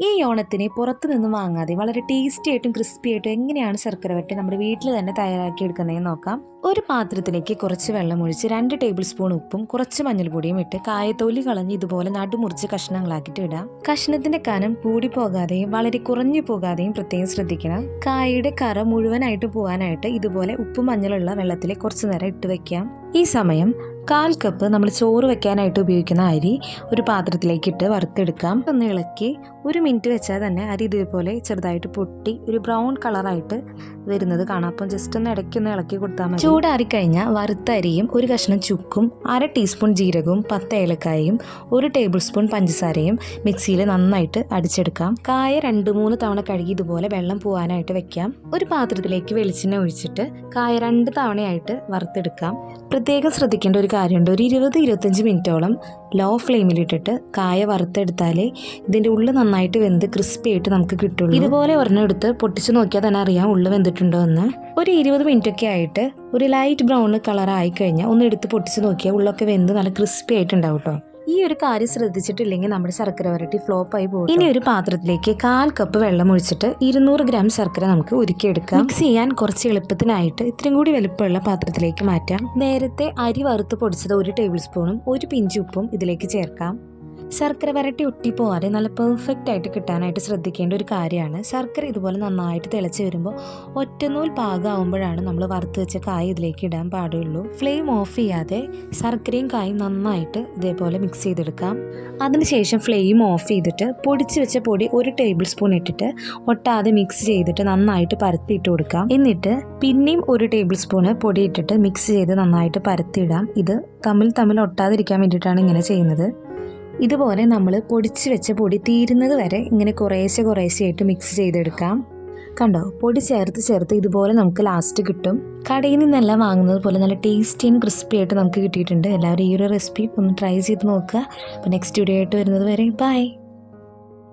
ഈ ഓണത്തിന് പുറത്തു നിന്ന് വാങ്ങാതെ വളരെ ടേസ്റ്റി ആയിട്ടും ക്രിസ്പി ആയിട്ടും എങ്ങനെയാണ് ശർക്കര വരട്ടി നമ്മുടെ വീട്ടിൽ തന്നെ തയ്യാറാക്കി എടുക്കുന്നതെന്ന് നോക്കാം. ഒരു പാത്രത്തിലേക്ക് കുറച്ച് വെള്ളം ഒഴിച്ച് രണ്ട് ടേബിൾ സ്പൂൺ ഉപ്പും കുറച്ച് മഞ്ഞൾപ്പൊടിയും ഇട്ട് കായത്തോലി കളഞ്ഞ് ഇതുപോലെ നടുമുറിച്ച് കഷ്ണങ്ങളാക്കിയിട്ട് ഇടാം. കഷ്ണത്തിന്റെ കനം കൂടി പോകാതെയും വളരെ കുറഞ്ഞു പോകാതെയും പ്രത്യേകം ശ്രദ്ധിക്കണം. കായയുടെ കറ മുഴുവനായിട്ട് പോകാനായിട്ട് ഇതുപോലെ ഉപ്പും മഞ്ഞളുള്ള വെള്ളത്തിൽ കുറച്ച് നേരം ഇട്ട് വെക്കാം. ഈ സമയം കാൽ കപ്പ് നമ്മൾ ചോറ് വെക്കാനായിട്ട് ഉപയോഗിക്കുന്ന അരി ഒരു പാത്രത്തിലേക്ക് ഇട്ട് വറുത്തെടുക്കാം. ഒന്ന് ഇളക്കി ഒരു മിനിറ്റ് വെച്ചാൽ തന്നെ അരി ഇതേപോലെ ചെറുതായിട്ട് പൊട്ടി ഒരു ബ്രൗൺ കളറായിട്ട് വരുന്നത് കാണാം. അപ്പം ജസ്റ്റ് ഒന്ന് ഇടയ്ക്ക് ഒന്ന് ഇളക്കി കൊടുത്താൽ മതി. ചൂടാറിക്കഴിഞ്ഞാൽ വറുത്ത അരിയും ഒരു കഷ്ണം ചുക്കും അര ടീസ്പൂൺ ജീരകവും പത്ത് ഏലക്കായയും ഒരു ടേബിൾ സ്പൂൺ പഞ്ചസാരയും മിക്സിയിൽ നന്നായിട്ട് അടിച്ചെടുക്കാം. കായ രണ്ട് മൂന്ന് തവണ കഴുകി ഇതുപോലെ വെള്ളം പോകാനായിട്ട് വെക്കാം. ഒരു പാത്രത്തിലേക്ക് വെളിച്ചെണ്ണ ഒഴിച്ചിട്ട് കായ രണ്ട് തവണയായിട്ട് വറുത്തെടുക്കാം. പ്രത്യേകം ശ്രദ്ധിക്കേണ്ട ഒരു കാര്യമുണ്ട്. ഒരു ഇരുപത് ഇരുപത്തഞ്ച് മിനിറ്റോളം ലോ ഫ്ലെയിമിലിട്ടിട്ട് കായ വറുത്തെടുത്താലേ ഇതിന്റെ ഉള്ളിൽ നന്നായിട്ട് വെന്ത് ക്രിസ്പി ആയിട്ട് നമുക്ക് കിട്ടുള്ളൂ. ഇതുപോലെ ഒരെണ്ണം എടുത്ത് പൊട്ടിച്ച് നോക്കിയാൽ തന്നെ അറിയാം ഉള്ളിൽ വെന്തിട്ടുണ്ടോ എന്ന് ഒരു ഇരുപത് മിനിറ്റ് ഒക്കെ ആയിട്ട് ഒരു ലൈറ്റ് ബ്രൗൺ കളർ ആയി കഴിഞ്ഞാൽ ഒന്ന് എടുത്ത് പൊട്ടിച്ച് നോക്കിയാൽ ഉള്ളൊക്കെ വെന്ത് നല്ല ക്രിസ്പി ആയിട്ടുണ്ടാവും കേട്ടോ ഈ ഒരു കാര്യം ശ്രദ്ധിച്ചിട്ടില്ലെങ്കിൽ നമ്മുടെ ശർക്കര വരട്ടി ഫ്ലോപ്പ് ആയി പോകും ഇനി ഒരു പാത്രത്തിലേക്ക് കാൽ കപ്പ് വെള്ളം ഒഴിച്ചിട്ട് ഇരുന്നൂറ് ഗ്രാം ശർക്കര നമുക്ക് ഒരുക്കിയെടുക്കാം മിക്സ് ചെയ്യാൻ കുറച്ച് എളുപ്പത്തിനായിട്ട് ഇത്രയും കൂടി വലുപ്പമുള്ള പാത്രത്തിലേക്ക് മാറ്റാം. നേരത്തെ അരി വറുത്ത് പൊടിച്ചത് ഒരു ടേബിൾ സ്പൂണും ഒരു പിഞ്ച് ഉപ്പും ഇതിലേക്ക് ചേർക്കാം. ശർക്കര വരട്ടി ഒട്ടിപ്പോവാതെ നല്ല പെർഫെക്റ്റ് ആയിട്ട് കിട്ടാനായിട്ട് ശ്രദ്ധിക്കേണ്ട ഒരു കാര്യമാണ്. ശർക്കര ഇതുപോലെ നന്നായിട്ട് തിളച്ച് വരുമ്പോൾ ഒറ്റനൂൽ പാകമാകുമ്പോഴാണ് നമ്മൾ വറുത്ത് വെച്ച കായ ഇതിലേക്ക് ഇടാൻ പാടുള്ളൂ. ഫ്ലെയിം ഓഫ് ചെയ്യാതെ ശർക്കരയും കായും നന്നായിട്ട് ഇതേപോലെ മിക്സ് ചെയ്തെടുക്കാം. അതിനുശേഷം ഫ്ലെയിം ഓഫ് ചെയ്തിട്ട് പൊടിച്ച് വെച്ച പൊടി ഒരു ടേബിൾ സ്പൂൺ ഇട്ടിട്ട് ഒട്ടാതെ മിക്സ് ചെയ്തിട്ട് നന്നായിട്ട് പരത്തിയിട്ട് കൊടുക്കാം. എന്നിട്ട് പിന്നെയും ഒരു ടേബിൾ സ്പൂണ് പൊടി ഇട്ടിട്ട് മിക്സ് ചെയ്ത് നന്നായിട്ട് പരത്തിയിടാം. ഇത് തമ്മിൽ തമ്മിൽ ഒട്ടാതിരിക്കാൻ വേണ്ടിയിട്ടാണ് ഇങ്ങനെ ചെയ്യുന്നത്. ഇതുപോലെ നമ്മൾ പൊടിച്ച് വെച്ച പൊടി തീരുന്നത് വരെ ഇങ്ങനെ കുറേശ്ശെ കുറേശ്ശെയായിട്ട് മിക്സ് ചെയ്തെടുക്കാം. കണ്ടോ? പൊടി ചേർത്ത് ചേർത്ത് ഇതുപോലെ നമുക്ക് ലാസ്റ്റ് കിട്ടും. കടയിൽ നിന്നെല്ലാം വാങ്ങുന്നത് പോലെ നല്ല ടേസ്റ്റി ആൻഡ് ക്രിസ്പി ആയിട്ട് നമുക്ക് കിട്ടിയിട്ടുണ്ട്. എല്ലാവരും ഈ ഒരു റെസിപ്പി ഒന്ന് ട്രൈ ചെയ്ത് നോക്കുക. അപ്പോൾ നെക്സ്റ്റ് വീഡിയോ ആയിട്ട് വരുന്നത് വരെ ബൈ